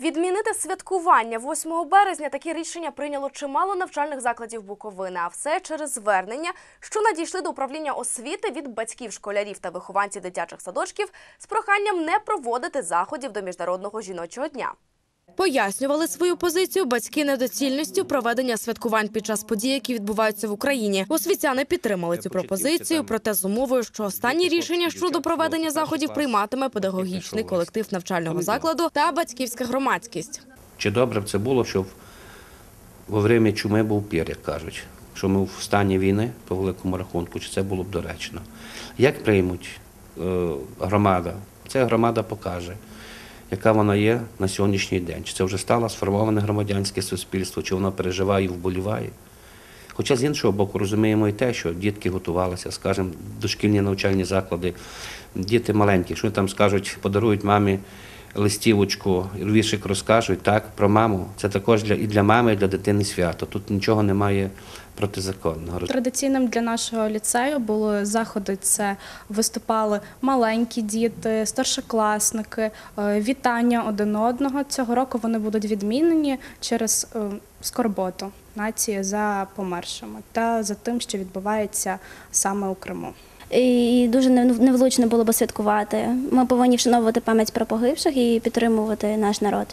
Відмінити святкування 8 березня таке рішення прийняло чимало навчальних закладів Буковини, а все через звернення, що надійшли до управління освіти від батьків школярів та вихованців дитячих садочків з проханням не проводити заходів до міжнародного жіночого дня. Пояснювали свою позицію батьки недоцільністю проведення святкувань під час подій, які відбуваються в Україні. Освітяни підтримали цю пропозицію, проте з умовою, що останні рішення щодо проведення заходів прийматиме педагогічний колектив навчального закладу та батьківська громадськість. Чи добре б це було, щоб во время чуми був пір, як кажуть, що ми в стані війни по великому рахунку, чи це було б доречно? Як приймуть е, громада? Це громада покаже, яка вона є на сьогоднішній день. Чи це вже стало сформоване громадянське суспільство, чи воно переживає і вболіває? Хоча з іншого боку розуміємо і те, що дітки готувалися, скажімо, дошкільні навчальні заклади, діти маленькі, що там скажуть, подарують мамі листівочку, віршик розкажуть так про маму. Це також для і для мами, і для дитини свято. Тут нічого немає протизаконного. Традиційним для нашого ліцею були заходи. Це виступали маленькі діти, старшокласники, е, вітання один одного. Цього року вони будуть відмінені через е, скорботу нації за помершими та за тим, що відбувається саме у Криму. І дуже невлучно було би святкувати. Ми повинні вшановувати пам'ять про погибших і підтримувати наш народ.